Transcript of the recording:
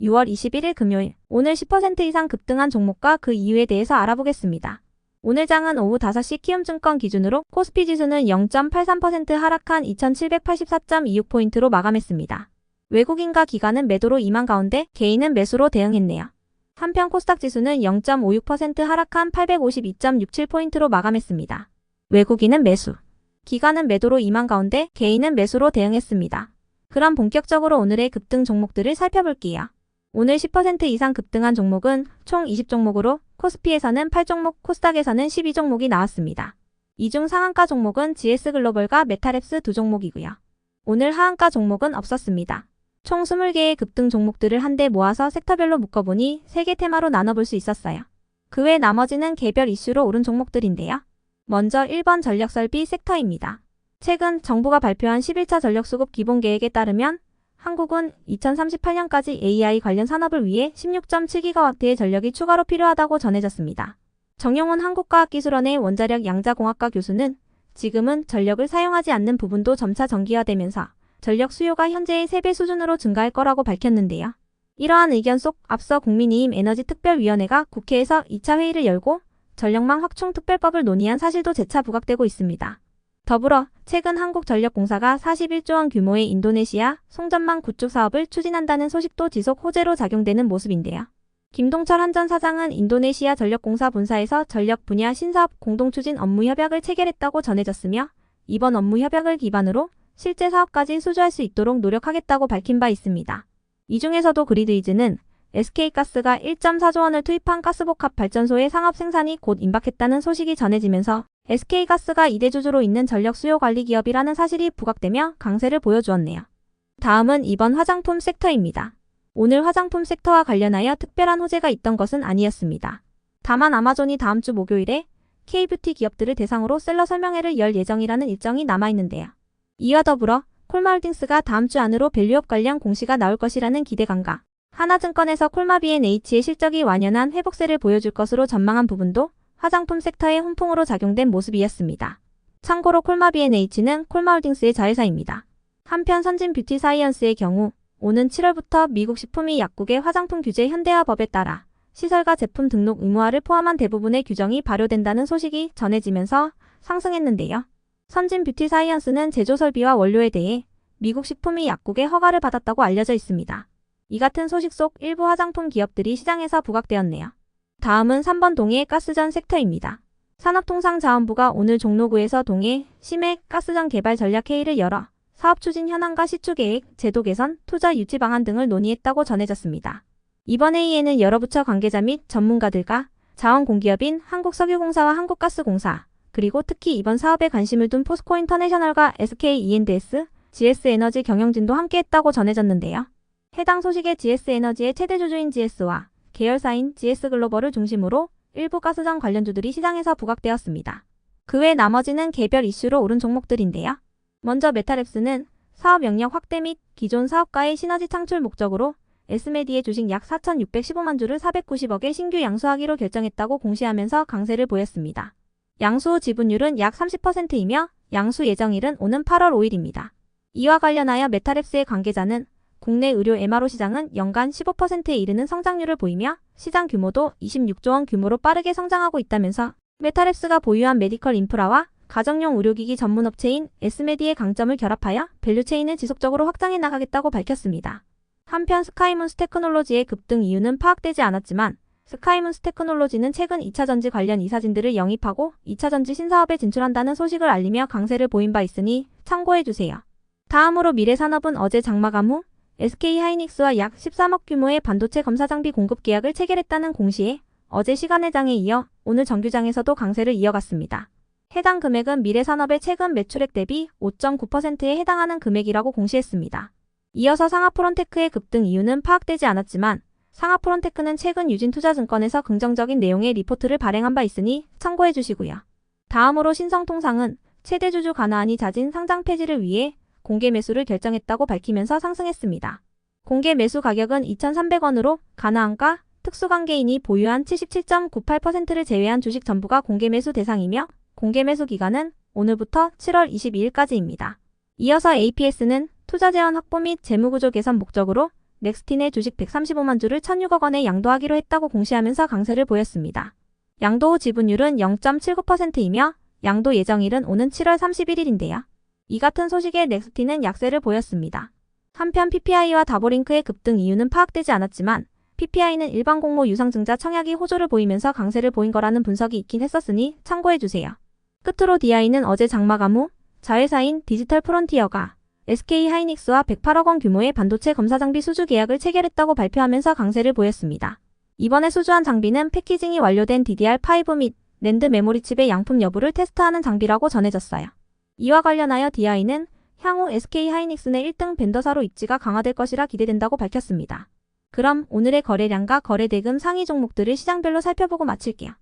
6월 21일 금요일, 오늘 10% 이상 급등한 종목과 그 이유에 대해서 알아보겠습니다. 오늘 장은 오후 5시 키움증권 기준으로 코스피 지수는 0.83% 하락한 2784.26포인트로 마감했습니다. 외국인과 기관은 매도로 임한 가운데 개인은 매수로 대응했네요. 한편 코스닥 지수는 0.56% 하락한 852.67포인트로 마감했습니다. 외국인은 매수, 기관은 매도로 임한 가운데 개인은 매수로 대응했습니다. 그럼 본격적으로 오늘의 급등 종목들을 살펴볼게요. 오늘 10% 이상 급등한 종목은 총 20종목으로 코스피에서는 8종목, 코스닥에서는 12종목이 나왔습니다. 이 중 상한가 종목은 GS글로벌과 메타랩스 두 종목이고요. 오늘 하한가 종목은 없었습니다. 총 20개의 급등 종목들을 한데 모아서 섹터별로 묶어보니 3개 테마로 나눠볼 수 있었어요. 그 외 나머지는 개별 이슈로 오른 종목들인데요. 먼저 1번 전력설비 섹터입니다. 최근 정부가 발표한 11차 전력수급 기본계획에 따르면 한국은 2038년까지 AI 관련 산업을 위해 16.7기가와트의 전력이 추가로 필요하다고 전해졌습니다. 정용훈 한국과학기술원의 원자력 양자공학과 교수는 지금은 전력을 사용하지 않는 부분도 점차 전기화되면서 전력 수요가 현재의 3배 수준으로 증가할 거라고 밝혔는데요. 이러한 의견 속 앞서 국민의힘 에너지특별위원회가 국회에서 2차 회의를 열고 전력망 확충 특별법을 논의한 사실도 재차 부각되고 있습니다. 더불어 최근 한국전력공사가 41조 원 규모의 인도네시아 송전망 구축 사업을 추진한다는 소식도 지속 호재로 작용되는 모습인데요. 김동철 한전 사장은 인도네시아 전력공사 본사에서 전력 분야 신사업 공동 추진 업무 협약을 체결했다고 전해졌으며 이번 업무 협약을 기반으로 실제 사업까지 수주할 수 있도록 노력하겠다고 밝힌 바 있습니다. 이 중에서도 그리드이즈는 SK가스가 1.4조 원을 투입한 가스복합 발전소의 상업 생산이 곧 임박했다는 소식이 전해지면서 SK가스가 이대주주로 있는 전력 수요 관리 기업이라는 사실이 부각되며 강세를 보여주었네요. 다음은 이번 화장품 섹터입니다. 오늘 화장품 섹터와 관련하여 특별한 호재가 있던 것은 아니었습니다. 다만 아마존이 다음 주 목요일에 K뷰티 기업들을 대상으로 셀러 설명회를 열 예정이라는 일정이 남아있는데요. 이와 더불어 콜마홀딩스가 다음 주 안으로 밸류업 관련 공시가 나올 것이라는 기대감과 하나증권에서 콜마비앤H의 실적이 완연한 회복세를 보여줄 것으로 전망한 부분도 화장품 섹터의 훈풍으로 작용된 모습이었습니다. 참고로 콜마비앤H는 콜마홀딩스의 자회사입니다. 한편 선진 뷰티 사이언스의 경우 오는 7월부터 미국 식품위 약국의 화장품 규제 현대화법에 따라 시설과 제품 등록 의무화를 포함한 대부분의 규정이 발효된다는 소식이 전해지면서 상승했는데요. 선진 뷰티 사이언스는 제조 설비와 원료에 대해 미국 식품위 약국의 허가를 받았다고 알려져 있습니다. 이 같은 소식 속 일부 화장품 기업들이 시장에서 부각되었네요. 다음은 3번 동해 가스전 섹터입니다. 산업통상자원부가 오늘 종로구에서 동해 심해 가스전 개발 전략 회의를 열어 사업 추진 현황과 시추 계획, 제도 개선, 투자 유치 방안 등을 논의했다고 전해졌습니다. 이번 회의에는 여러 부처 관계자 및 전문가들과 자원공기업인 한국석유공사와 한국가스공사, 그리고 특히 이번 사업에 관심을 둔 포스코 인터내셔널과 SK E&S, GS 에너지 경영진도 함께했다고 전해졌는데요. 해당 소식에 GS 에너지의 최대 주주인 GS와 계열사인 GS 글로벌을 중심으로 일부 가스전 관련주들이 시장에서 부각되었습니다. 그 외 나머지는 개별 이슈로 오른 종목들인데요. 먼저 메타랩스는 사업 영역 확대 및 기존 사업과의 시너지 창출 목적으로 에스메디의 주식 약 4,615만 주를 490억에 신규 양수하기로 결정했다고 공시하면서 강세를 보였습니다. 양수 후 지분율은 약 30%이며 양수 예정일은 오는 8월 5일입니다. 이와 관련하여 메타랩스의 관계자는 국내 의료 MRO 시장은 연간 15%에 이르는 성장률을 보이며 시장 규모도 26조 원 규모로 빠르게 성장하고 있다면서 메타랩스가 보유한 메디컬 인프라와 가정용 의료기기 전문 업체인 에스메디의 강점을 결합하여 밸류체인을 지속적으로 확장해 나가겠다고 밝혔습니다. 한편 스카이문스 테크놀로지의 급등 이유는 파악되지 않았지만 스카이문스 테크놀로지는 최근 2차전지 관련 이사진들을 영입하고 2차전지 신사업에 진출한다는 소식을 알리며 강세를 보인 바 있으니 참고해주세요. 다음으로 미래산업은 어제 장마감 후 SK 하이닉스와 약 13억 규모의 반도체 검사 장비 공급 계약을 체결했다는 공시에 어제 시간회장에 이어 오늘 정규장에서도 강세를 이어갔습니다. 해당 금액은 미래산업의 최근 매출액 대비 5.9%에 해당하는 금액이라고 공시했습니다. 이어서 상하프론테크의 급등 이유는 파악되지 않았지만 상하프론테크는 최근 유진투자증권에서 긍정적인 내용의 리포트를 발행한 바 있으니 참고해 주시고요. 다음으로 신성통상은 최대 주주 가나안이 잦은 상장 폐지를 위해 공개 매수를 결정했다고 밝히면서 상승했습니다. 공개 매수 가격은 2,300원으로 가나안과 특수관계인이 보유한 77.98%를 제외한 주식 전부가 공개 매수 대상이며 공개 매수 기간은 오늘부터 7월 22일까지입니다. 이어서 APS는 투자 재원 확보 및 재무구조 개선 목적으로 넥스틴의 주식 135만 주를 1,006억 원에 양도하기로 했다고 공시하면서 강세를 보였습니다. 양도 후 지분율은 0.79%이며 양도 예정일은 오는 7월 31일인데요. 이 같은 소식에 넥스틴은 약세를 보였습니다. 한편 PPI와 다보링크의 급등 이유는 파악되지 않았지만 PPI는 일반 공모 유상증자 청약이 호조를 보이면서 강세를 보인 거라는 분석이 있긴 했었으니 참고해주세요. 끝으로 DI는 어제 장마감 후 자회사인 디지털 프론티어가 SK 하이닉스와 108억 원 규모의 반도체 검사 장비 수주 계약을 체결했다고 발표하면서 강세를 보였습니다. 이번에 수주한 장비는 패키징이 완료된 DDR5 및 랜드 메모리 칩의 양품 여부를 테스트하는 장비라고 전해졌어요. 이와 관련하여 DI는 향후 SK 하이닉스 내 1등 벤더사로 입지가 강화될 것이라 기대된다고 밝혔습니다. 그럼 오늘의 거래량과 거래 대금 상위 종목들을 시장별로 살펴보고 마칠게요.